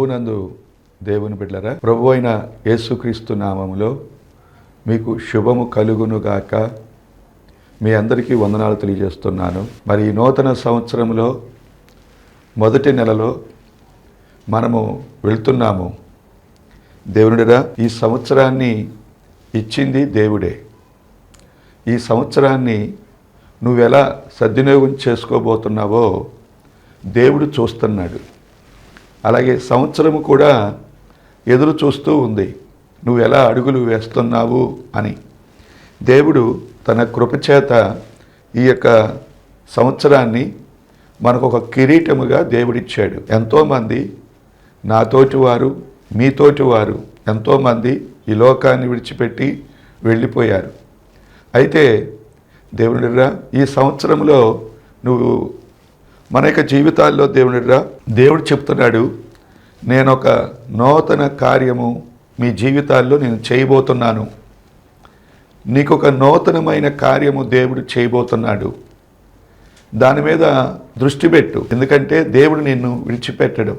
ప్రభునందు దేవుని బిడ్డరా ప్రభు అయిన యేసుక్రీస్తు నామములో మీకు శుభము కలుగునుగాక మీ అందరికీ వందనాలు తెలియజేస్తున్నాను. మరి ఈ నూతన సంవత్సరంలో మొదటి నెలలో మనము వెళ్తున్నాము. దేవునిరా ఈ సంవత్సరాన్ని ఇచ్చింది దేవుడే. ఈ సంవత్సరాన్ని నువ్వెలా సద్వినియోగం చేసుకోబోతున్నావో దేవుడు చూస్తున్నాడు. అలాగే సంవత్సరం కూడా ఎదురు చూస్తూ ఉంది. నువ్వు ఎలా అడుగులు వేస్తున్నావు అని. దేవుడు తన కృపచేత ఈ యొక్క సంవత్సరాన్ని మనకు ఒక కిరీటముగా దేవుడిచ్చాడు. ఎంతోమంది నాతోటి వారు మీతోటి వారు ఎంతోమంది ఈ లోకాన్ని విడిచిపెట్టి వెళ్ళిపోయారు. అయితే దేవుడిరా ఈ సంవత్సరంలో నువ్వు మన యొక్క జీవితాల్లో దేవుడిరా దేవుడు చెప్తున్నాడు నేను ఒక నూతన కార్యము మీ జీవితాల్లో నేను చేయబోతున్నాను. నీకు ఒక నూతనమైన కార్యము దేవుడు చేయబోతున్నాడు. దాని మీద దృష్టి పెట్టు ఎందుకంటే దేవుడు నిన్ను విడిచిపెట్టడు.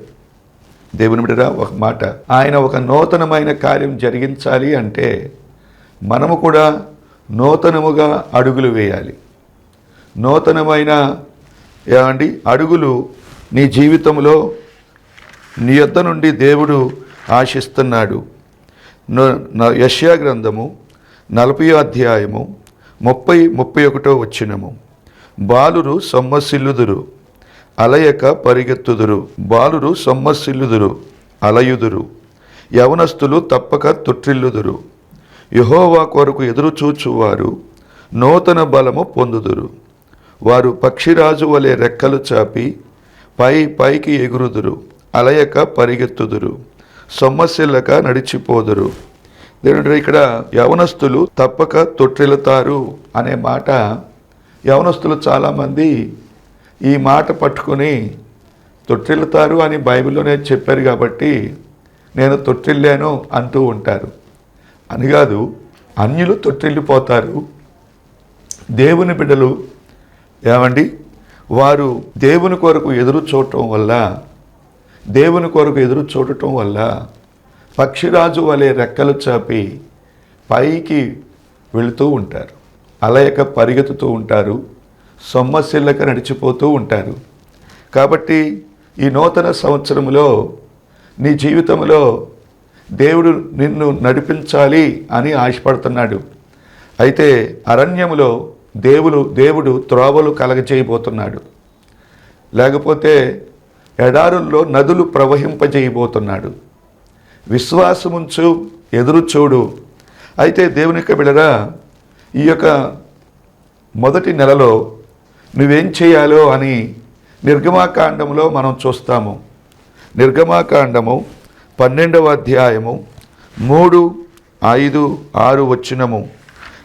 దేవుని బిడ్డరా ఒక మాట ఆయన ఒక నూతనమైన కార్యం జరిగించాలి అంటే మనము కూడా నూతనముగా అడుగులు వేయాలి. నూతనమైన ఏమండి? అడుగులు నీ జీవితంలో నీ యొద్ద నుండి దేవుడు ఆశిస్తున్నాడు. న- గ్రంథము నలభై అధ్యాయము ముప్పై ముప్పై ఒకటో వచ్చినము. బాలురు సొమ్మసిల్లుదురు అలయక పరిగెత్తుదురు. బాలురు సొమ్మసిల్లుదురు అలయుదురు. యవనస్తులు తప్పక తొట్టిల్లుదురు. యహోవా కొరకు ఎదురుచూచువారు నూతన బలము పొందుదురు. వారు పక్షిరాజు వలె రెక్కలు చాపి పై పైకి ఎగురుదురు అలయక పరిగెత్తుదురు సొమ్మసిల్లక నడిచిపోదురు. దేవుడు ఇక్కడ యవనస్తులు తప్పక తొట్టిల్లుతారు అనే మాట యవనస్తులు చాలామంది ఈ మాట పట్టుకుని తొట్టిల్లుతారు అని బైబిల్లోనే చెప్పారు కాబట్టి నేను తొట్టిల్లాను అంటూ ఉంటారు. అని కాదు అన్యులు తొట్టిల్లిపోతారు. దేవుని బిడ్డలు ఏమండి? వారు దేవుని కొరకు ఎదురు చూడటం వల్ల దేవుని కొరకు ఎదురు చూడటం వల్ల పక్షిరాజు వలె రెక్కలు చాపి పైకి వెళుతూ ఉంటారు. అలయక పరిగెత్తుతూ ఉంటారు. సొమ్మశిల్లక నడిచిపోతూ ఉంటారు. కాబట్టి ఈ నూతన సంవత్సరంలో నీ జీవితంలో దేవుడు నిన్ను నడిపించాలి అని ఆశపడుతున్నాడు. అయితే అరణ్యములో దేవుడు దేవుడు త్రోవలు కలగజేయబోతున్నాడు. లేకపోతే ఎడారుల్లో నదులు ప్రవహింపజేయబోతున్నాడు. విశ్వాసముంచు ఎదురు చూడు. అయితే దేవుని యొక్క బిడరా ఈ యొక్క మొదటి నెలలో నువ్వేం చేయాలో అని నిర్గమాకాండములో మనం చూస్తాము. నిర్గమాకాండము పన్నెండవ అధ్యాయము మూడు ఐదు ఆరు వచ్చినము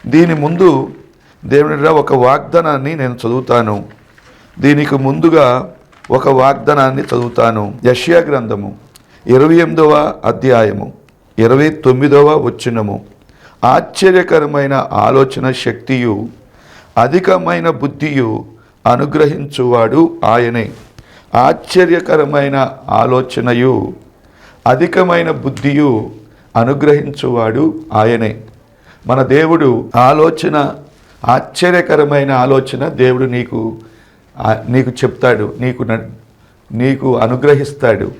దీని ముందు దేవునిరా ఒక వాగ్దానాన్ని నేను చదువుతాను. దీనికి ముందుగా ఒక వాగ్దానాన్ని చదువుతాను. యష్యా గ్రంథము ఇరవై ఎనిమిదవ అధ్యాయము ఇరవై తొమ్మిదవ వచ్చినము ఆశ్చర్యకరమైన ఆలోచన శక్తియు అధికమైన బుద్ధియు అనుగ్రహించువాడు ఆయనే. ఆశ్చర్యకరమైన ఆలోచనయు అధికమైన బుద్ధియు అనుగ్రహించువాడు ఆయనే. మన దేవుడు ఆలోచన ఆశ్చర్యకరమైన ఆలోచన దేవుడు నీకు నీకు చెప్తాడు నీకు న- నీకు అనుగ్రహిస్తాడు.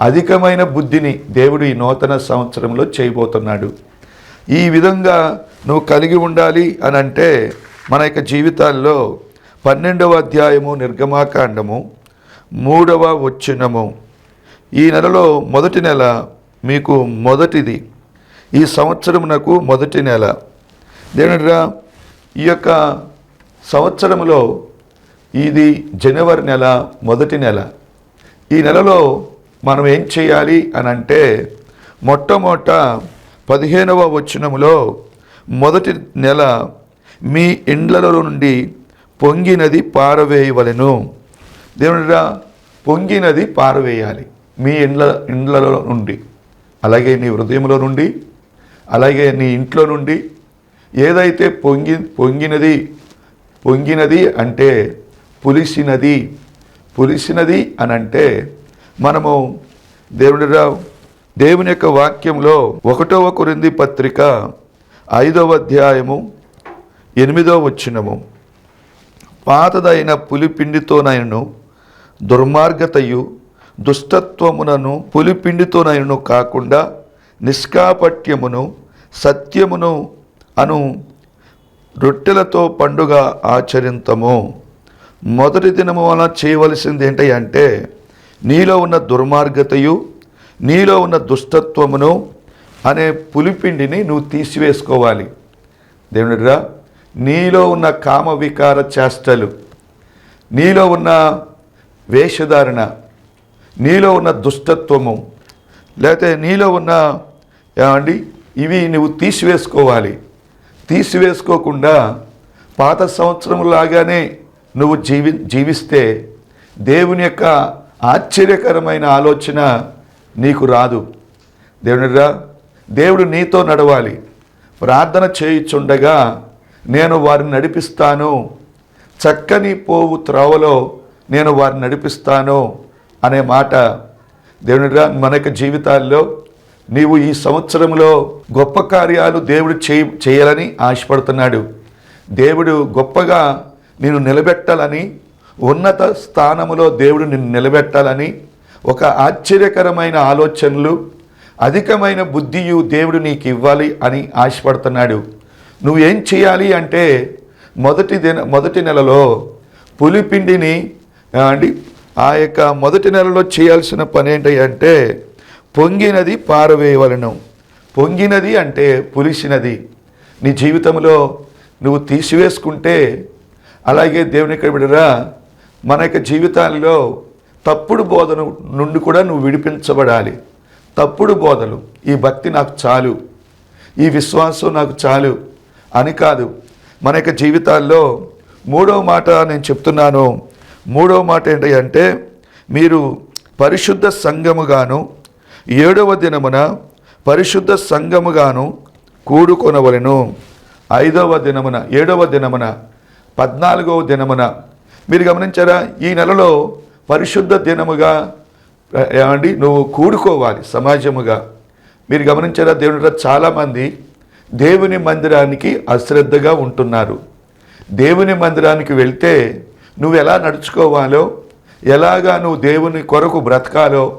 అధికమైన బుద్ధిని దేవుడు ఈ నూతన సంవత్సరంలో చేయబోతున్నాడు. ఈ విధంగా నువ్వు కలిగి ఉండాలి అని అంటే మన యొక్క జీవితాల్లో పన్నెండవ అధ్యాయము నిర్గమాకాండము మూడవ వచ్చినము ఈ నెలలో మొదటి నెల మీకు మొదటిది. ఈ సంవత్సరం నాకు మొదటి నెల. దేవుడిరా ఈ యొక్క సంవత్సరంలో ఇది జనవరి నెల మొదటి నెల. ఈ నెలలో మనం ఏం చేయాలి అని అంటే మొట్టమొదట పదిహేనవ వచనములో మొదటి నెల మీ ఇండ్లలో నుండి పొంగినది పారవేయవలెను. దేవునిరా పొంగినది పారవేయాలి మీ ఇండ్ల ఇండ్లలో నుండి. అలాగే నీ హృదయంలో నుండి అలాగే నీ ఇంట్లో నుండి ఏదైతే పొంగి పొంగినది పొంగినది అంటే పులిసినది పులిసినది అని అంటే మనము దేవుని దేవుని యొక్క వాక్యంలో ఒకటవ కురింది పత్రిక ఐదవ అధ్యాయము ఎనిమిదవ వచ్చినము పాతదైన పులిపిండితోనైనను దుర్మార్గతయు దుష్టత్వమునను పులిపిండితోనైనను కాకుండా నిష్కాపట్యమును సత్యమును అను రొట్టెలతో పండుగ ఆచరింతము. మొదటి దినము వలన చేయవలసింది ఏంటి అంటే నీలో ఉన్న దుర్మార్గతయు నీలో ఉన్న దుష్టత్వమును అనే పులిపిండిని నువ్వు తీసివేసుకోవాలి. దేవుడిరా నీలో ఉన్న కామ వికార చేష్టలు నీలో ఉన్న వేషధారణ నీలో ఉన్న దుష్టత్వము లేకపోతే నీలో ఉన్న ఏమండి ఇవి నువ్వు తీసివేసుకోవాలి. తీసివేసుకోకుండా పాత సంవత్సరంలాగానే నువ్వు జీవి జీవిస్తే దేవుని యొక్క ఆశ్చర్యకరమైన ఆలోచన నీకు రాదు. దేవునిరా దేవుడు నీతో నడవాలి. ప్రార్థన చేయుచుండగా నేను వారిని నడిపిస్తాను. చక్కని పోవు త్రోవలో నేను వారిని నడిపిస్తాను అనే మాట. దేవునిరా మన యొక్క జీవితాల్లో నీవు ఈ సంవత్సరంలో గొప్ప కార్యాలు దేవుడు చేయ చేయాలని ఆశపడుతున్నాడు. దేవుడు గొప్పగా నేను నిలబెట్టాలని ఉన్నత స్థానములో దేవుడు నిన్ను నిలబెట్టాలని ఒక ఆశ్చర్యకరమైన ఆలోచనలు అధికమైన బుద్ధియు దేవుడు నీకు ఇవ్వాలి అని ఆశపడుతున్నాడు. నువ్వేం చేయాలి అంటే మొదటి దిన మొదటి నెలలో పులిపిండిని అండి ఆ యొక్క మొదటి నెలలో చేయాల్సిన పని ఏంటి అంటే పొంగినది పారవేయవలను. పొంగినది అంటే పులిసినది. నీ జీవితంలో నువ్వు తీసివేసుకుంటే అలాగే దేవుని ఇక్కడ బిడ్డరా మన యొక్క జీవితాల్లో తప్పుడు బోధన నుండి కూడా నువ్వు విడిపించబడాలి. తప్పుడు బోధలు ఈ భక్తి నాకు చాలు ఈ విశ్వాసం నాకు చాలు అని కాదు. మన యొక్క జీవితాల్లో మూడవ మాట నేను చెప్తున్నాను. మూడవ మాట ఏంటి అంటే మీరు పరిశుద్ధ సంఘముగాను ఏడవ దినమున పరిశుద్ధ సంఘముగాను కూడుకొనవలెను. ఐదవ దినమున ఏడవ దినమున పద్నాలుగవ దినమున. మీరు గమనించారా? ఈ నెలలో పరిశుద్ధ దినముగా అండి ఏమండి? నువ్వు కూడుకోవాలి సమాజముగా. మీరు గమనించారా? దేవుని చాలామంది దేవుని మందిరానికి అశ్రద్ధగా ఉంటున్నారు. దేవుని మందిరానికి వెళ్తే నువ్వు ఎలా నడుచుకోవాలో ఎలాగా నువ్వు దేవుని కొరకు బ్రతకాలో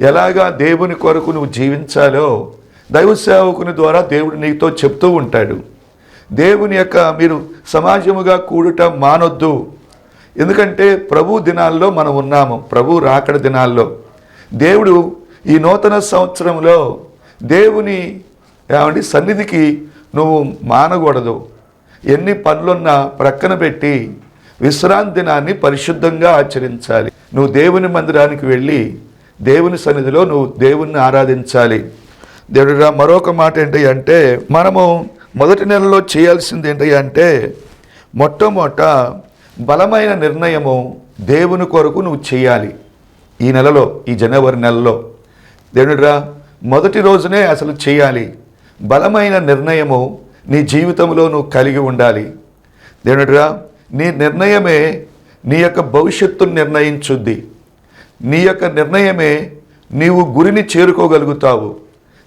ఎలాగా దేవుని కొరకు నువ్వు జీవించాలో దైవ సేవకుని ద్వారా దేవుడు నీతో చెప్తూ ఉంటాడు. దేవుని యొక్క మీరు సమాజముగా కూడుట మానొద్దు. ఎందుకంటే ప్రభు దినాల్లో మనం ఉన్నాము. ప్రభు రాకడ దినాల్లో. దేవుడు ఈ నూతన సంవత్సరంలో దేవుని ఏమండి సన్నిధికి నువ్వు మానకూడదు. ఎన్ని పనులున్నా ప్రక్కన పెట్టి విశ్రాంతి దినాన్ని పరిశుద్ధంగా ఆచరించాలి. నువ్వు దేవుని మందిరానికి వెళ్ళి దేవుని సన్నిధిలో నువ్వు దేవుణ్ణి ఆరాధించాలి. దేవుడిరా మరొక మాట ఏంటి అంటే మనము మొదటి నెలలో చేయాల్సింది ఏంటి అంటే మొట్టమొదట బలమైన నిర్ణయము దేవుని కొరకు నువ్వు చేయాలి. ఈ నెలలో ఈ జనవరి నెలలో. దేవుడిరా మొదటి రోజునే అసలు చేయాలి. బలమైన నిర్ణయము నీ జీవితంలో నువ్వు కలిగి ఉండాలి. దేవుడిరా నీ నిర్ణయమే నీ యొక్క భవిష్యత్తును నిర్ణయించుద్ది. నీ యొక్క నిర్ణయమే నీవు గురిని చేరుకోగలుగుతావు.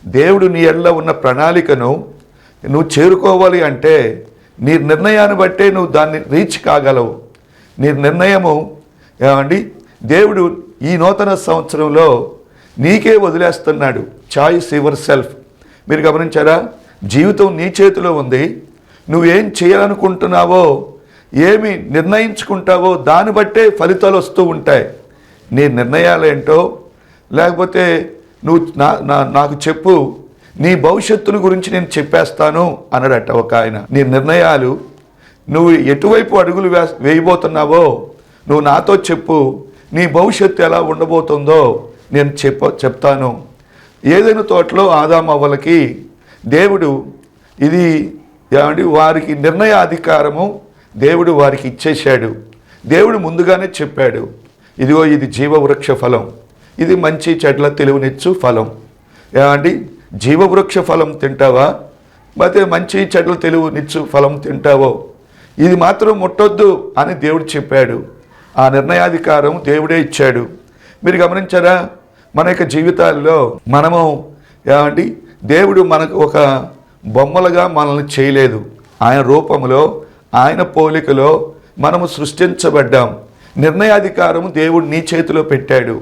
దేవుడు నీ ఎడల ఉన్న ప్రణాళికను నువ్వు చేరుకోవాలి అంటే నీ నిర్ణయాన్ని బట్టే నువ్వు దాన్ని రీచ్ కాగలవు. నీ నిర్ణయము ఏమండి? దేవుడు ఈ నూతన సంవత్సరంలో నీకే వదిలేస్తున్నాడు. చాయిస్ యువర్ సెల్ఫ్ మీరు గమనించారా? జీవితం నీ చేతిలో ఉంది. నువ్వేం చేయాలనుకుంటున్నావో ఏమి నిర్ణయించుకుంటావో దాన్ని బట్టే ఫలితాలు వస్తూ ఉంటాయి. నీ నిర్ణయాలు ఏంటో లేకపోతే నువ్వు నా నా- నాకు చెప్పు నీ భవిష్యత్తును గురించి నేను చెప్పేస్తాను అన్నాడట ఒక ఆయన. నీ నిర్ణయాలు నువ్వు ఎటువైపు అడుగులు వే వేయబోతున్నావో నువ్వు నాతో చెప్పు నీ భవిష్యత్తు ఎలా ఉండబోతుందో నేను చెప్ప చెప్తాను. ఏదైనా తోటలో ఆదామవ్వలకి దేవుడు ఇది ఏమండి వారికి నిర్ణయాధికారము దేవుడు వారికి ఇచ్చేశాడు. దేవుడు ముందుగానే చెప్పాడు. ఇదిగో ఇది జీవవృక్ష ఫలం. ఇది మంచి చెట్ల తెలివినిచ్చు ఫలం. ఏమండి జీవవృక్ష ఫలం తింటావా? లేకపోతే మంచి చెట్ల తెలివినిచ్చు ఫలం తింటావో? ఇది మాత్రం ముట్టొద్దు అని దేవుడు చెప్పాడు. ఆ నిర్ణయాధికారం దేవుడే ఇచ్చాడు. మీరు గమనించారా? మన యొక్క జీవితాల్లో మనము ఏమండి దేవుడు మనకు ఒక బొమ్మలుగా మనల్ని చేయలేదు. ఆయన రూపంలో ఆయన పోలికలో మనము సృష్టించబడ్డాం. నిర్ణయాధికారం దేవుడు నీ చేతిలో పెట్టాడు.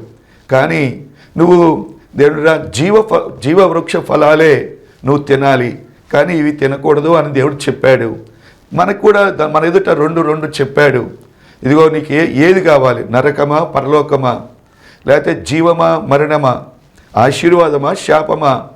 కానీ నువ్వు దేవుడు జీవ ఫ జీవ వృక్ష ఫలాలే నువ్వు తినాలి. కానీ ఇవి తినకూడదు అని దేవుడు చెప్పాడు. మనకు కూడా మన ఎదుట రెండు రెండు చెప్పాడు. ఇదిగో నీకు ఏ ఏది కావాలి? నరకమా పరలోకమా? లేకపోతే జీవమా మరణమా? ఆశీర్వాదమా శాపమా?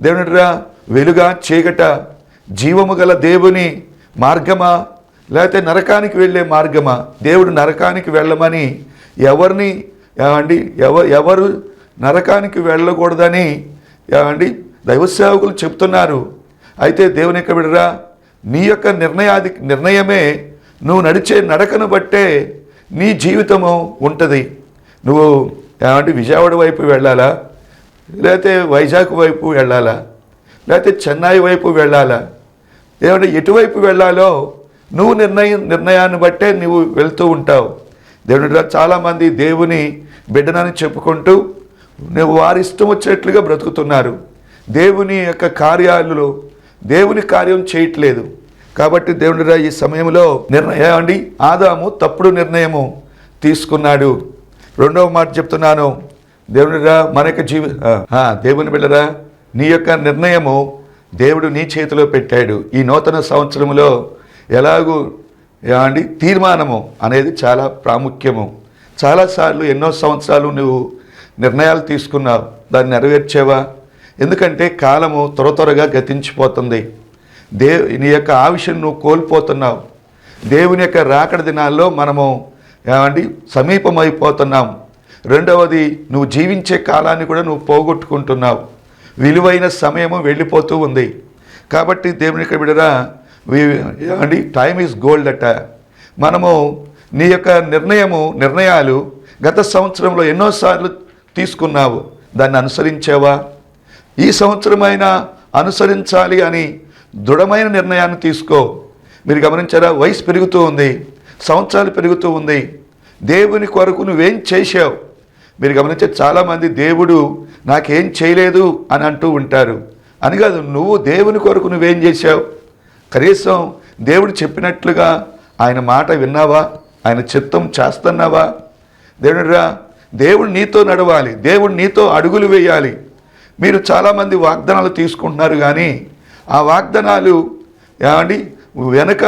దేవునిరా వెలుగా చీకట జీవము గల దేవుని మార్గమా? లేకపోతే నరకానికి వెళ్ళే మార్గమా? దేవుడు నరకానికి వెళ్ళమని ఎవరిని ఏమండి ఎవ ఎవరు నరకానికి వెళ్ళకూడదని ఏమండి దైవ సేవకులు చెప్తున్నారు. అయితే దేవుని యొక్క విడరా నీ యొక్క నిర్ణయాది నిర్ణయమే నువ్వు నడిచే నడకను బట్టే నీ జీవితము ఉంటుంది. నువ్వు ఏమంటే విజయవాడ వైపు వెళ్ళాలా? లేకపోతే వైజాగ్ వైపు వెళ్ళాలా? లేకపోతే చెన్నై వైపు వెళ్ళాలా? ఏమంటే ఎటువైపు వెళ్ళాలో నువ్వు నిర్ణయం నిర్ణయాన్ని బట్టే నువ్వు వెళ్తూ ఉంటావు. దేవుని చాలామంది దేవుని బిడ్డనని చెప్పుకుంటూ నువ్వు వారి ఇష్టం వచ్చేట్లుగా బ్రతుకుతున్నారు. దేవుని యొక్క కార్యాలలో దేవుని కార్యం చేయట్లేదు. కాబట్టి దేవుడిరా ఈ సమయంలో నిర్ణయం అండి. ఆదాము తప్పుడు నిర్ణయము తీసుకున్నాడు. రెండవ మాట చెప్తున్నాను. దేవునిరా మన యొక్క జీవి దేవుని బిడ్డరా నీ యొక్క నిర్ణయము దేవుడు నీ చేతిలో పెట్టాడు. ఈ నూతన సంవత్సరంలో ఎలాగూ అండి తీర్మానము అనేది చాలా ప్రాముఖ్యము. చాలాసార్లు ఎన్నో సంవత్సరాలు నువ్వు నిర్ణయాలు తీసుకున్నావు. దాన్ని నెరవేర్చేవా? ఎందుకంటే కాలము త్వర త్వరగా గతించిపోతుంది. దే నీ యొక్క ఆవిషను నువ్వు కోల్పోతున్నావు. దేవుని యొక్క రాకడ దినాల్లో మనము ఏమండి? సమీపమైపోతున్నాం. రెండవది నువ్వు జీవించే కాలాన్ని కూడా నువ్వు పోగొట్టుకుంటున్నావు. విలువైన సమయము వెళ్ళిపోతూ ఉంది. కాబట్టి దేవుని యొక్క బిడరా ఏమండి టైమ్ ఈజ్ గోల్డ్ అట్ట మనము నీ యొక్క నిర్ణయము నిర్ణయాలు గత సంవత్సరంలో ఎన్నోసార్లు తీసుకున్నావు. దాన్ని అనుసరించావా? ఈ సంవత్సరమైనా అనుసరించాలి అని దృఢమైన నిర్ణయాన్ని తీసుకో. మీరు గమనించారా? వయసు పెరుగుతూ ఉంది. సంవత్సరాలు పెరుగుతూ ఉంది. దేవుని కొరకు నువ్వేం చేశావు? మీరు గమనించే చాలామంది దేవుడు నాకేం చేయలేదు అని అంటూ ఉంటారు. అని కాదు నువ్వు దేవుని కొరకు నువ్వేం చేశావు? కనీసం దేవుడు చెప్పినట్లుగా ఆయన మాట విన్నావా? ఆయన చిత్తం చేస్తున్నావా? దేవుడిరా దేవుడు నీతో నడవాలి దేవుడు నీతో అడుగులు వేయాలి. మీరు చాలామంది వాగ్దానాలు తీసుకుంటున్నారు కానీ ఆ వాగ్దానాలు ఏమండి? వెనక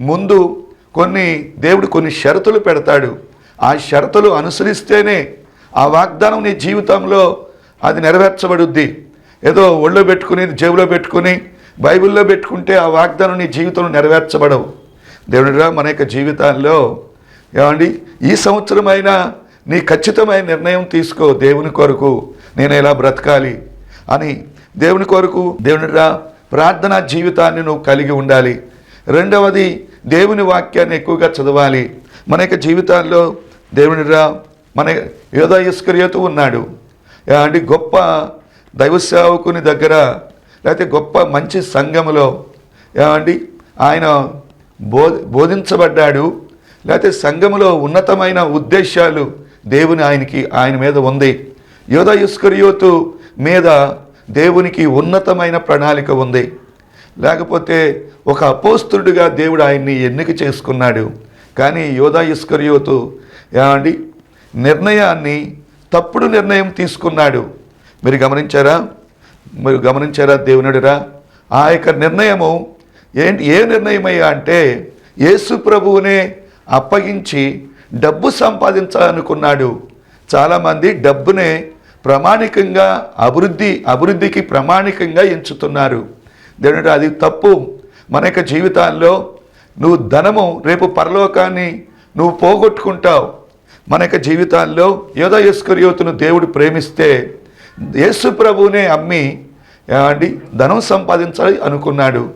ముందు కొన్ని దేవుడు కొన్ని షరతులు పెడతాడు. ఆ షరతులు అనుసరిస్తేనే ఆ వాగ్దానం నీ జీవితంలో అది నెరవేర్చబడుద్ది. ఏదో ఒళ్ళో పెట్టుకుని జేబులో పెట్టుకుని బైబిల్లో పెట్టుకుంటే ఆ వాగ్దానం నీ జీవితంలో నెరవేర్చబడవు. దేవుడిరా మన యొక్క జీవితాల్లో ఏమండి ఈ సంవత్సరమైనా నీ ఖచ్చితమైన నిర్ణయం తీసుకో దేవుని కొరకు నేను ఎలా బ్రతకాలి అని. దేవుని కొరకు దేవునిరా ప్రార్థనా జీవితాన్ని నువ్వు కలిగి ఉండాలి. రెండవది దేవుని వాక్యాన్ని ఎక్కువగా చదవాలి. మన యొక్క జీవితాల్లో దేవునిరా మన యోధా ఇస్కరియోతు ఉన్నాడు. అంటే గొప్ప దైవ సేవకుని దగ్గర లేకపోతే గొప్ప మంచి సంఘములో ఏమండి? ఆయన బో బోధించబడ్డాడు. లేకపోతే సంఘములో ఉన్నతమైన ఉద్దేశాలు దేవుని ఆయనకి ఆయన మీద ఉంది. యోధ ఇస్కరియోతు మీద దేవునికి ఉన్నతమైన ప్రణాళిక ఉంది. లేకపోతే ఒక అపోస్తుడుగా దేవుడు ఆయన్ని ఎన్నిక చేసుకున్నాడు. కానీ యోధా ఇస్కరియోతు ఏమండి? నిర్ణయాన్ని తప్పుడు నిర్ణయం తీసుకున్నాడు. మీరు గమనించారా? మీరు గమనించారా దేవునుడిరా? ఆ యొక్క నిర్ణయము ఏంటి? ఏ నిర్ణయమయ్యా అంటే యేసు ప్రభువునే అప్పగించి డబ్బు సంపాదించాలనుకున్నాడు. చాలామంది డబ్బునే ప్రామాణికంగా అభివృద్ధి అభివృద్ధికి ప్రామాణికంగా ఎంచుతున్నారు. దేవుడు అది తప్పు. మన యొక్క జీవితాల్లో నువ్వు ధనము రేపు పరలోకాన్ని నువ్వు పోగొట్టుకుంటావు. మన యొక్క జీవితాల్లో యోధ యస్కర్యోతును దేవుడు ప్రేమిస్తే యేసు ప్రభునే అమ్మి ఏమండి ధనం సంపాదించాలి అనుకున్నాడు.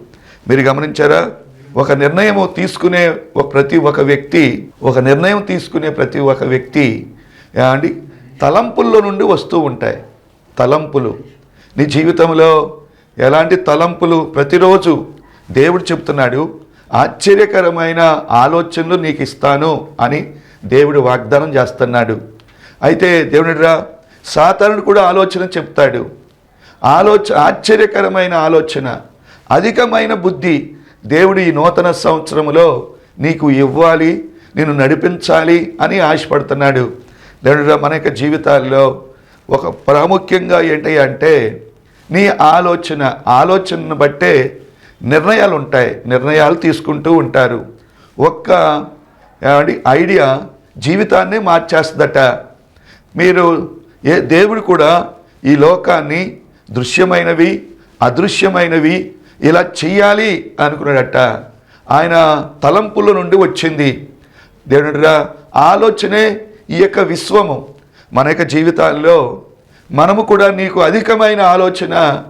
మీరు గమనించారా? ఒక నిర్ణయం తీసుకునే ఒక ప్రతి ఒక వ్యక్తి ఒక నిర్ణయం తీసుకునే ప్రతి ఒక వ్యక్తి ఏమండి తలంపుల్లో నుండి వస్తూ ఉంటాయి. తలంపులు. నీ జీవితంలో ఎలాంటి తలంపులు ప్రతిరోజు దేవుడు చెప్తున్నాడు ఆశ్చర్యకరమైన ఆలోచనలు నీకు ఇస్తాను అని దేవుడు వాగ్దానం చేస్తున్నాడు. అయితే దేవునిరా సాతానుడు కూడా ఆలోచన చెప్తాడు. ఆలోచ ఆశ్చర్యకరమైన ఆలోచన అధికమైన బుద్ధి దేవుడు ఈ నూతన సంవత్సరంలో నీకు ఇవ్వాలి నేను నడిపించాలి అని ఆశపడుతున్నాడు. దేవుడు మన యొక్క జీవితాల్లో ఒక ప్రాముఖ్యంగా ఏంటి అంటే నీ ఆలోచన ఆలోచనను బట్టే నిర్ణయాలు ఉంటాయి నిర్ణయాలు తీసుకుంటూ ఉంటారు. ఒక్క ఐడియా జీవితాన్ని మార్చేస్తుందట. మీరు ఏ దేవుడు కూడా ఈ లోకాన్ని దృశ్యమైనవి అదృశ్యమైనవి ఇలా చెయ్యాలి అనుకున్నాడట. ఆయన తలంపుల నుండి వచ్చింది. దేవుడురా ఆలోచనే ఈ యొక్క విశ్వము. మన యొక్క జీవితాల్లో మనము కూడా నీకు అధికమైన ఆలోచన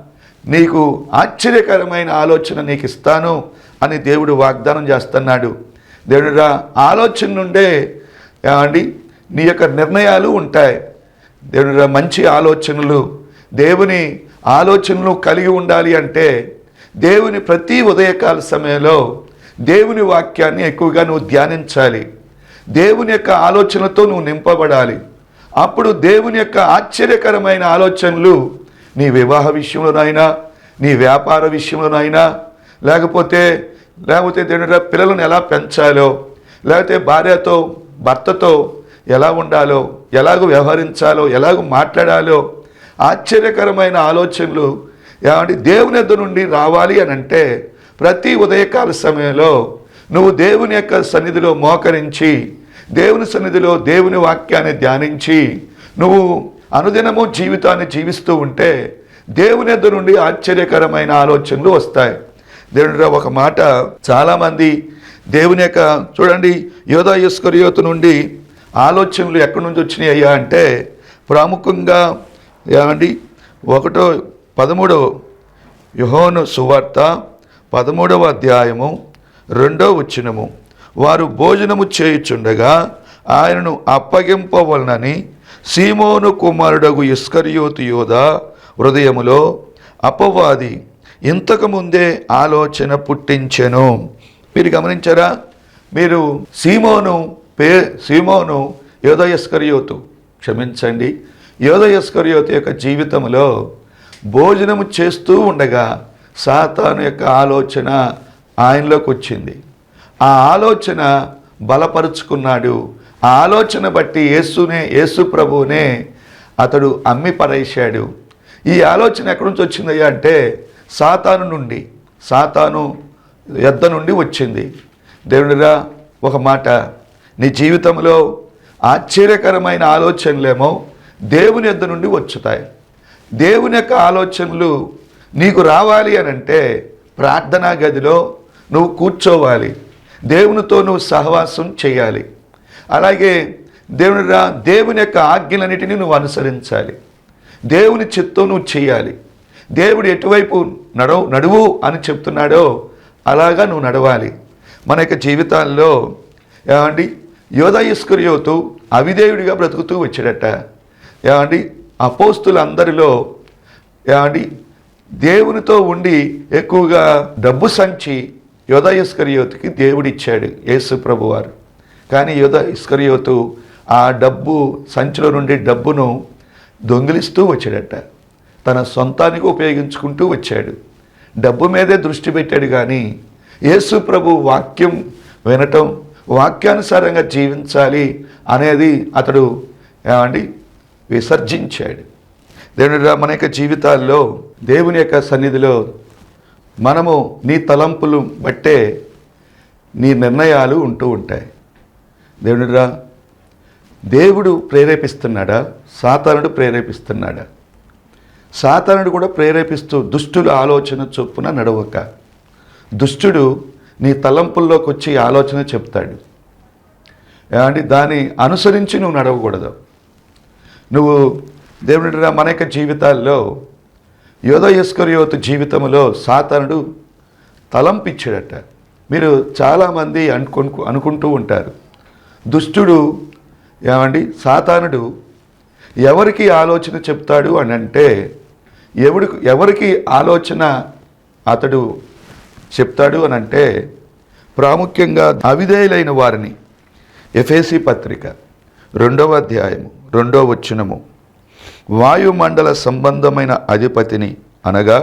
నీకు ఆశ్చర్యకరమైన ఆలోచన నీకు ఇస్తాను అని దేవుడు వాగ్దానం చేస్తున్నాడు. దేవుడురా ఆలోచన నుండే ఏమండి నీ యొక్క నిర్ణయాలు ఉంటాయి. దేవుని మంచి ఆలోచనలు దేవుని ఆలోచనలు కలిగి ఉండాలి అంటే దేవుని ప్రతి ఉదయకాల సమయంలో దేవుని వాక్యాన్ని ఎక్కువగా నువ్వు ధ్యానించాలి. దేవుని యొక్క ఆలోచనతో నువ్వు నింపబడాలి. అప్పుడు దేవుని యొక్క ఆశ్చర్యకరమైన ఆలోచనలు నీ వివాహ విషయంలోనైనా నీ వ్యాపార విషయంలోనైనా లేకపోతే లేకపోతే దేవుని పిల్లలను ఎలా పెంచాలో లేకపోతే భార్యతో భర్తతో ఎలా ఉండాలో ఎలాగ వ్యవహరించాలో ఎలాగ మాట్లాడాలో ఆశ్చర్యకరమైన ఆలోచనలు ఏమంటే దేవుని ఎద్దు నుండి రావాలి అని అంటే ప్రతి ఉదయకాల సమయంలో నువ్వు దేవుని యొక్క సన్నిధిలో మోకరించి దేవుని సన్నిధిలో దేవుని వాక్యాన్ని ధ్యానించి నువ్వు అనుదినము జీవితాన్ని జీవిస్తూ ఉంటే దేవుని ఎద్దు నుండి ఆశ్చర్యకరమైన ఆలోచనలు వస్తాయి. దేవుని ఒక మాట చాలామంది దేవుని యొక్క చూడండి యోధా యస్కరియోతు నుండి ఆలోచనలు ఎక్కడి నుంచి వచ్చినాయి అయ్యా అంటే ప్రాముఖ్యంగా ఏమండి ఒకటో పదమూడవ యుహోను సువార్త పదమూడవ అధ్యాయము రెండో వచ్చినము వారు భోజనము చేయుచుండగా ఆయనను అప్పగింపవలనని సీమోను కుమారుడగు ఇస్కరియోతు యోధ హృదయములో అపవాది ఇంతకుముందే ఆలోచన పుట్టించెను. మీరు గమనించారా? మీరు సీమోను పే సీమోను యోధయస్కర్యోతు. క్షమించండి. యోధయస్కర్యోతు యొక్క జీవితంలో భోజనము చేస్తూ ఉండగా సాతాను యొక్క ఆలోచన ఆయనలోకి వచ్చింది. ఆ ఆలోచన బలపరుచుకున్నాడు. ఆ ఆలోచన బట్టి యేసునే యేసు ప్రభువునే అతడు అమ్మి పడేశాడు. ఈ ఆలోచన ఎక్కడి నుంచి వచ్చిందయ్యా అంటే సాతాను నుండి సాతాను ఎద్ద నుండి వచ్చింది. దేవుడిరా ఒక మాట నీ జీవితంలో ఆశ్చర్యకరమైన ఆలోచనలేమో దేవుని యొద్ద నుండి వచ్చుతాయి. దేవుని యొక్క ఆలోచనలు నీకు రావాలి అని అంటే ప్రార్థనా గదిలో నువ్వు కూర్చోవాలి. దేవునితో నువ్వు సహవాసం చేయాలి. అలాగే దేవుని రా దేవుని యొక్క ఆజ్ఞలన్నిటినీ నువ్వు అనుసరించాలి. దేవుని చిత్తం నువ్వు చేయాలి. దేవుడు ఎటువైపు నడవు నడువు అని చెప్తున్నాడో అలాగా నువ్వు నడవాలి. మన యొక్క జీవితాల్లో ఏమండి? యోధ ఇస్కరియోతు అవిదేవుడిగా బ్రతుకుతూ వచ్చాడట. ఏమండి? అపోస్తులందరిలో ఏమండి? దేవునితో ఉండి ఎక్కువగా డబ్బు సంచి యోధ ఇస్కరియోతుకి దేవుడిచ్చాడు యేసు ప్రభువారు. కానీ యోధ ఇస్కర్యోతు ఆ డబ్బు సంచిలో నుండి డబ్బును దొంగిలిస్తూ వచ్చాడట. తన సొంతానికి ఉపయోగించుకుంటూ వచ్చాడు. డబ్బు మీదే దృష్టి పెట్టాడు కానీ యేసు ప్రభు వాక్యం వినటం వాక్యానుసారంగా జీవించాలి అనేది అతడు ఏమండి విసర్జించాడు. దేవుని మన యొక్క జీవితాల్లో దేవుని యొక్క సన్నిధిలో మనము నీ తలంపులు బట్టే నీ నిర్ణయాలు ఉంటూ ఉంటాయి. దేవునిరా దేవుడు ప్రేరేపిస్తున్నాడా? సాతానుడు ప్రేరేపిస్తున్నాడా? సాతానుడు కూడా ప్రేరేపిస్తూ దుష్టుల ఆలోచన చొప్పున నడవక దుష్టుడు నీ తలంపుల్లోకి వచ్చి ఆలోచన చెప్తాడు. ఏమంటే దాన్ని అనుసరించి నువ్వు నడవకూడదు. నువ్వు దేవుని మన యొక్క జీవితాల్లో యోధయస్కర్యోతు జీవితంలో సాతానుడు తలంపిచ్చాడట. మీరు చాలామంది అనుకు అనుకుంటూ ఉంటారు. దుష్టుడు ఏమండి? సాతానుడు ఎవరికి ఆలోచన చెప్తాడు అని అంటే ఎవడు ఎవరికి ఆలోచన అతడు చెప్తాడు అని అంటే ప్రాముఖ్యంగా అవిధేయులైన వారిని ఎఫేసి పత్రిక రెండవ అధ్యాయము రెండవ వచ్చినము వాయుమండల సంబంధమైన అధిపతిని అనగా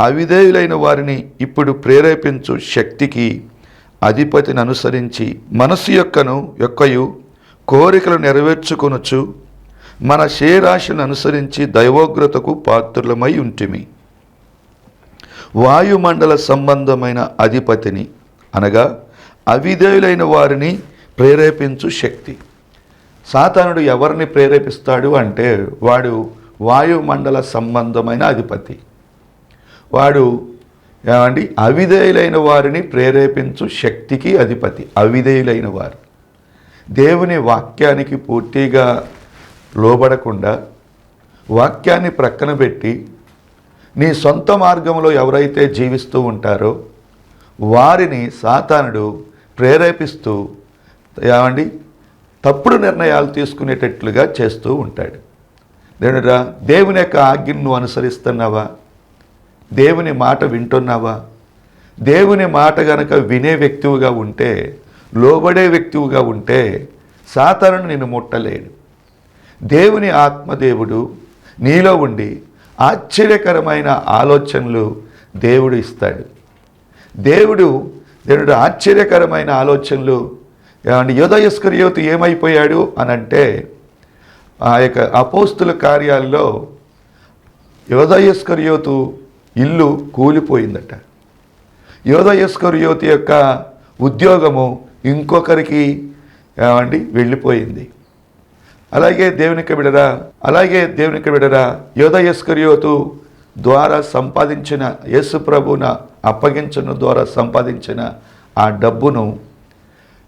అవిధేయులైన వారిని ఇప్పుడు ప్రేరేపించు శక్తికి అధిపతిని అనుసరించి మనసు యొక్కను యొక్కయు కోరికలు నెరవేర్చుకొనొచ్చు మన శేరాశిని అనుసరించి దైవోగ్రతకు పాత్రులమై ఉంటిమి. వాయుమండల సంబంధమైన అధిపతిని అనగా అవిధేయులైన వారిని ప్రేరేపించు శక్తి. సాతానుడు ఎవరిని ప్రేరేపిస్తాడు అంటే వాడు వాయుమండల సంబంధమైన అధిపతి. వాడు ఏమండి? అవిధేయులైన వారిని ప్రేరేపించు శక్తికి అధిపతి. అవిధేయులైన వారు. దేవుని వాక్యానికి పూర్తిగా లోబడకుండా వాక్యాన్ని ప్రక్కన పెట్టి నీ సొంత మార్గంలో ఎవరైతే జీవిస్తూ ఉంటారో వారిని సాతానుడు ప్రేరేపిస్తూ ఏమండి? తప్పుడు నిర్ణయాలు తీసుకునేటట్లుగా చేస్తూ ఉంటాడు. దేవునిరా దేవుని యొక్క ఆజ్ఞను నువ్వు అనుసరిస్తున్నావా? దేవుని మాట వింటున్నావా? దేవుని మాట గనక వినే వ్యక్తివుగా ఉంటే లోబడే వ్యక్తివుగా ఉంటే సాతానుడు నిన్ను ముట్టలేడు. దేవుని ఆత్మదేవుడు నీలో ఉండి ఆశ్చర్యకరమైన ఆలోచనలు దేవుడు ఇస్తాడు. దేవుడు దేవుడు ఆశ్చర్యకరమైన ఆలోచనలు ఏమంటే యోధయస్కర్యోతు ఏమైపోయాడు అని అంటే ఆ యొక్క అపోస్తుల కార్యాల్లో యోధయస్కర్యోతు ఇల్లు కూలిపోయిందట. యోధయస్కర్యోతు యొక్క ఉద్యోగము ఇంకొకరికి ఏమండి వెళ్ళిపోయింది. అలాగే దేవునికి విడరా అలాగే దేవునికి విడరా. యోధయస్కర్యోతు ద్వారా సంపాదించిన యేసు ప్రభున అప్పగించను ద్వారా సంపాదించిన ఆ డబ్బును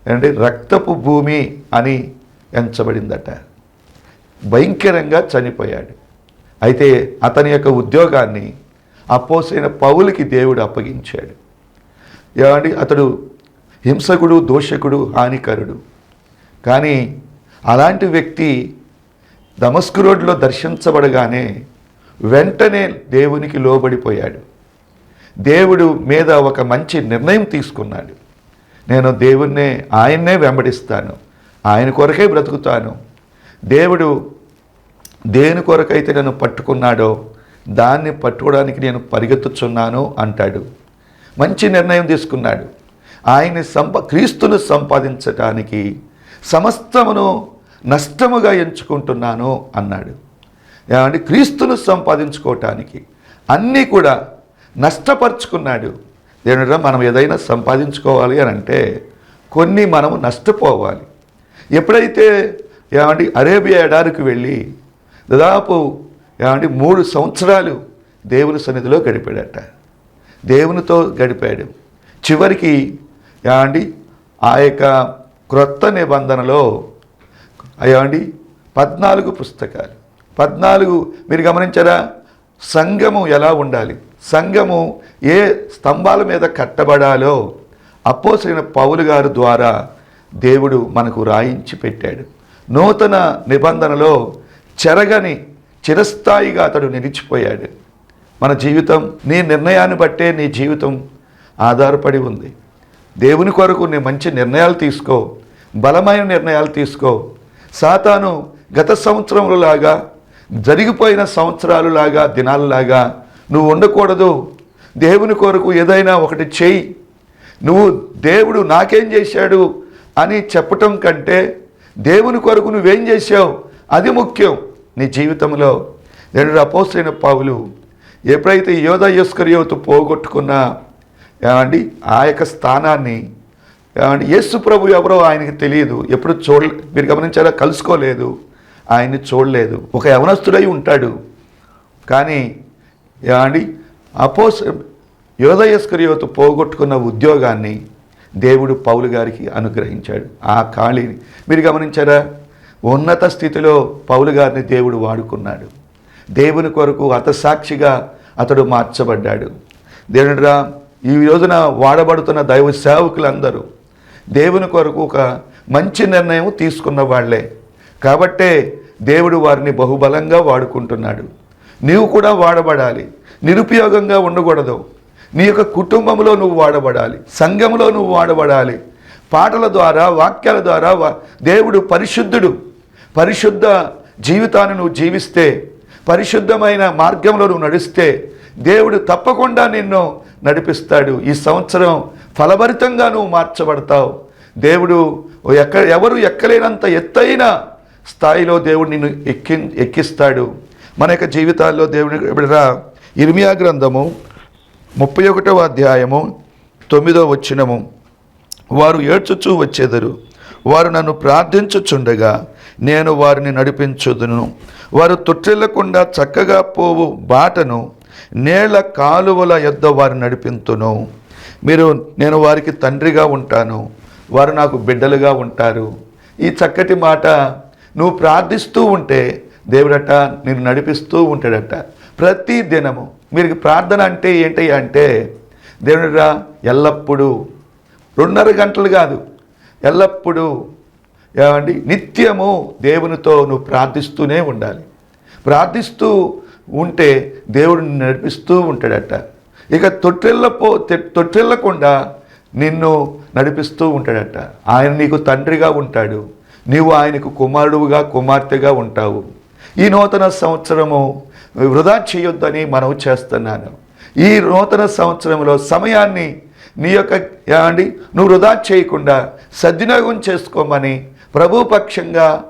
అంటే రక్తపు భూమి అని ఎంచబడిందట. భయంకరంగా చనిపోయాడు. అయితే అతని యొక్క ఉద్యోగాన్ని అపోసైన పౌలకి దేవుడు అప్పగించాడు. ఏమండి అతడు హింసకుడు దోషకుడు హానికరుడు. కానీ అలాంటి వ్యక్తి దమస్కు రోడ్లో దర్శించబడగానే వెంటనే దేవునికి లోబడిపోయాడు. దేవుడు మీద ఒక మంచి నిర్ణయం తీసుకున్నాడు. నేను దేవుణ్ణే ఆయన్నే వెంబడిస్తాను. ఆయన కొరకే బ్రతుకుతాను. దేవుడు దేని కొరకైతే నన్ను పట్టుకున్నాడో దాన్ని పట్టుకోవడానికి నేను పరిగెత్తుచున్నాను అంటాడు. మంచి నిర్ణయం తీసుకున్నాడు. ఆయన్ని సంప క్రీస్తును సంపాదించటానికి సమస్తమును నష్టముగా ఎంచుకుంటున్నాను అన్నాడు. ఏమంటే క్రీస్తును సంపాదించుకోవటానికి అన్నీ కూడా నష్టపరుచుకున్నాడు. దేవునిరా మనం ఏదైనా సంపాదించుకోవాలి అని అంటే కొన్ని మనము నష్టపోవాలి. ఎప్పుడైతే ఏమండి? అరేబియా ఎడారికి వెళ్ళి దాదాపు ఏమండి? మూడు సంవత్సరాలు దేవుని సన్నిధిలో గడిపాడట. దేవునితో గడిపాడు. చివరికి ఏమండి? ఆ యొక్క క్రొత్త నిబంధనలో ఏమండి పద్నాలుగు పుస్తకాలు. పద్నాలుగు మీరు గమనించారా? సంఘము ఎలా ఉండాలి? సంఘము ఏ స్తంభాల మీద కట్టబడాలో అపోసైన పౌలు గారు ద్వారా దేవుడు మనకు రాయించి పెట్టాడు. నూతన నిబంధనలో చెరగని చిరస్థాయిగా అతడు నిలిచిపోయాడు. మన జీవితం నీ నిర్ణయాన్ని బట్టే నీ జీవితం ఆధారపడి ఉంది. దేవుని కొరకు నీ మంచి నిర్ణయాలు తీసుకో. బలమైన నిర్ణయాలు తీసుకో. సాతాను గత సంవత్సరంలో లాగా జరిగిపోయిన సంవత్సరాలులాగా దినాలలాగా నువ్వు ఉండకూడదు. దేవుని కొరకు ఏదైనా ఒకటి చేయి. నువ్వు దేవుడు నాకేం చేశాడు అని చెప్పటం కంటే దేవుని కొరకు నువ్వేం చేసావు అది ముఖ్యం నీ జీవితంలో. నేను అపోసైన పావులు ఎప్పుడైతే యోధ యోస్కర్యోతు పోగొట్టుకున్నా ఏమండి? ఆ యొక్క స్థానాన్ని ఏమండి? యేసు ప్రభు ఎవరో ఆయనకి తెలియదు. ఎప్పుడు చూడ మీరు గమనించారా? కలుసుకోలేదు. ఆయన్ని చూడలేదు. ఒక యవనస్తుడై ఉంటాడు. కానీ ఏమండి? అపోస్ యోధయస్కర్యోతు పోగొట్టుకున్న ఉద్యోగాన్ని దేవుడు పౌలు గారికి అనుగ్రహించాడు. ఆ ఖాళీని మీరు గమనించారా? ఉన్నత స్థితిలో పౌలు గారిని దేవుడు వాడుకున్నాడు. దేవుని కొరకు అతసాక్షిగా అతడు మార్చబడ్డాడు. దేవునిరా ఈ రోజున వాడబడుతున్న దైవ సేవకులందరూ దేవుని కొరకు ఒక మంచి నిర్ణయం తీసుకున్న వాళ్ళే. కాబట్టే దేవుడు వారిని బహుబలంగా వాడుకుంటున్నాడు. నీవు కూడా వాడబడాలి. నిరుపయోగంగా ఉండకూడదు. నీ యొక్క కుటుంబంలో నువ్వు వాడబడాలి. సంఘంలో నువ్వు వాడబడాలి. పాటల ద్వారా వాక్యాల ద్వారా వా- దేవుడు పరిశుద్ధుడు. పరిశుద్ధ జీవితాన్ని నువ్వు జీవిస్తే పరిశుద్ధమైన మార్గంలో నువ్వు నడిస్తే దేవుడు తప్పకుండా నిన్ను నడిపిస్తాడు. ఈ సంవత్సరం ఫలభరితంగా నువ్వు మార్చబడతావు. దేవుడు ఎక్క ఎవరు ఎక్కలేనంత ఎత్తైన స్థాయిలో దేవుడు నిన్ను ఎక్కి ఎక్కిస్తాడు. మన యొక్క జీవితాల్లో దేవుని బిడ్డరా ఇర్మియా గ్రంథము ముప్పై ఒకటవ అధ్యాయము తొమ్మిదో వచ్చినము వారు ఏడ్చుచూ వచ్చేదరు. వారు నన్ను ప్రార్థించుచుండగా నేను వారిని నడిపించుదును. వారు తొట్టిల్లకుండా చక్కగా పోవు బాటను నేల కాలువల యొద్ద వారు నడిపింతును. మీరు నేను వారికి తండ్రిగా ఉంటాను. వారు నాకు బిడ్డలుగా ఉంటారు. ఈ చక్కటి మాట నువ్వు ప్రార్థిస్తూ ఉంటే దేవుడట నేను నడిపిస్తూ ఉంటాడట. ప్రతి దినము మీరు ప్రార్థన అంటే ఏంటి అంటే దేవుడిరా ఎల్లప్పుడూ రెండున్నర గంటలు కాదు ఎల్లప్పుడూ ఏమండి నిత్యము దేవునితో నువ్వు ప్రార్థిస్తూనే ఉండాలి. ప్రార్థిస్తూ ఉంటే దేవుడు నడిపిస్తూ ఉంటాడట. ఇక తొట్టెళ్ళపో తొట్టిల్లకుండా నిన్ను నడిపిస్తూ ఉంటాడట. ఆయన నీకు తండ్రిగా ఉంటాడు. నీవు ఆయనకు కుమారుడుగా కుమార్తెగా ఉంటావు. ఈ నూతన సంవత్సరము వృధా చేయొద్దని మనవి చేస్తున్నాను. ఈ నూతన సంవత్సరంలో సమయాన్ని నీ యొక్క అండి నువ్వు వృధా చేయకుండా సద్వినియోగం చేసుకోమని ప్రభుపక్షంగా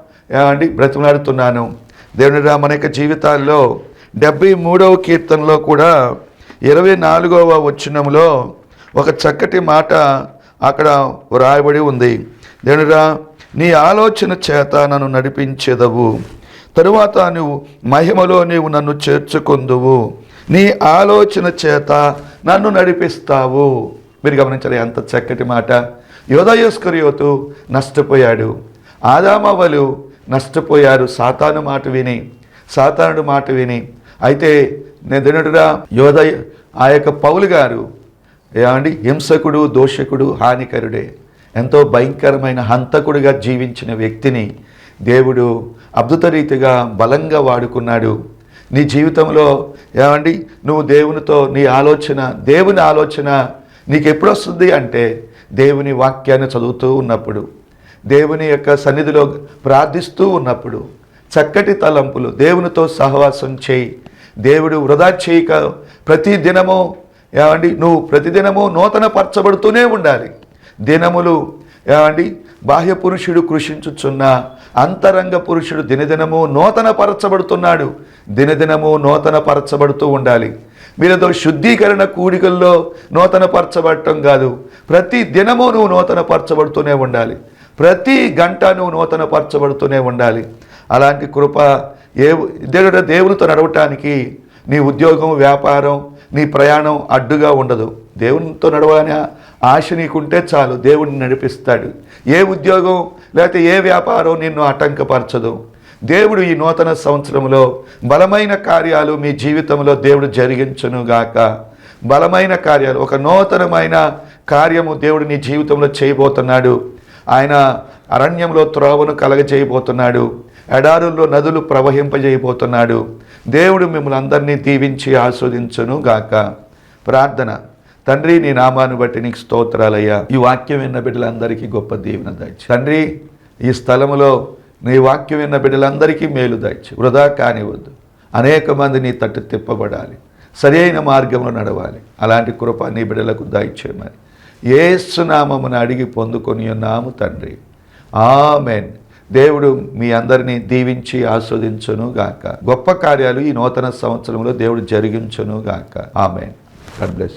అండి బ్రతిమలాడుతున్నాను. దేవుని రా మన యొక్క జీవితాల్లో డెబ్బై మూడవ కీర్తనలో కూడా ఇరవై నాలుగవ వచ్చినంలో ఒక చక్కటి మాట అక్కడ వ్రాయబడి ఉంది. దేవునిరా నీ ఆలోచన చేత నన్ను నడిపించేదవు. తరువాత నువ్వు మహిమలో నీవు నన్ను చేర్చుకుందువు. నీ ఆలోచన చేత నన్ను నడిపిస్తావు. మీరు గమనించాలి ఎంత చక్కటి మాట. యోధయోస్కర్యోతు నష్టపోయాడు. ఆదామవలు నష్టపోయారు. సాతాను మాట విని సాతానుడు మాట విని అయితే నేను నిధనుడుగా యోధ ఆ యొక్క పౌలు గారు ఏమండి హింసకుడు దోషకుడు హానికరుడే ఎంతో భయంకరమైన హంతకుడిగా జీవించిన వ్యక్తిని దేవుడు అద్భుత రీతిగా బలంగా వాడుకున్నాడు. నీ జీవితంలో ఏమండి నువ్వు దేవునితో నీ ఆలోచన దేవుని ఆలోచన నీకు ఎప్పుడు వస్తుంది అంటే దేవుని వాక్యాన్ని చదువుతూ ఉన్నప్పుడు దేవుని యొక్క సన్నిధిలో ప్రార్థిస్తూ ఉన్నప్పుడు చక్కటి తలంపులు దేవునితో సహవాసం చేయి దేవుడు వృధా చేయక ప్రతి దినము ఏమండి నువ్వు ప్రతిదినము నూతన పరచబడుతూనే ఉండాలి. దినములు ఏమండి బాహ్య పురుషుడు కృషించుచున్న అంతరంగ పురుషుడు దినదినము నూతన పరచబడుతున్నాడు. దినదినము నూతన పరచబడుతూ ఉండాలి. మీరేదో శుద్ధీకరణ కూడికల్లో నూతన పరచబడటం కాదు. ప్రతి దినము నువ్వు నూతన పరచబడుతూనే ఉండాలి. ప్రతి గంట నువ్వు నూతన పరచబడుతూనే ఉండాలి. అలాంటి కృప ఏ దేవుడు దేవునితో నడవటానికి నీ ఉద్యోగం వ్యాపారం నీ ప్రయాణం అడ్డుగా ఉండదు. దేవునితో నడవాలని ఆశ నీకుంటే చాలు దేవుడిని నడిపిస్తాడు. ఏ ఉద్యోగం లేకపోతే ఏ వ్యాపారం నిన్ను ఆటంకపరచదు. దేవుడు ఈ నూతన సంవత్సరంలో బలమైన కార్యాలు మీ జీవితంలో దేవుడు జరిగించునుగాక. బలమైన కార్యాలు ఒక నూతనమైన కార్యము దేవుడు నీ జీవితంలో చేయబోతున్నాడు. ఆయన అరణ్యంలో త్రోవను కలగజేయబోతున్నాడు. ఎడారుల్లో నదులు ప్రవహింపజేయబోతున్నాడు. దేవుడు మిమ్మల్ని అందరినీ దీవించి ఆస్వాదించును గాక ప్రార్థన. తండ్రి నీ నామాన్ని బట్టి నీకు స్తోత్రాలయ్యా. ఈ వాక్యం విన్న బిడ్డలందరికీ గొప్ప దీవెన దాచి తండ్రి ఈ స్థలములో నీ వాక్యం విన్న బిడ్డలందరికీ మేలు దాచి వృధా కానివద్దు అనేక మంది నీ తట్టు తిప్పబడాలి. సరైన మార్గంలో నడవాలి. అలాంటి కృప నీ బిడ్డలకు దాయిచ్చేయమని ఏసునామమును అడిగి పొందుకొని ఉన్నాము తండ్రి. ఆమెన్. దేవుడు మీ అందరినీ దీవించి ఆస్వాదించును గాక. గొప్ప కార్యాలు ఈ నూతన సంవత్సరంలో దేవుడు జరిగించును గాక. ఆమె గడ్ బ్లెస్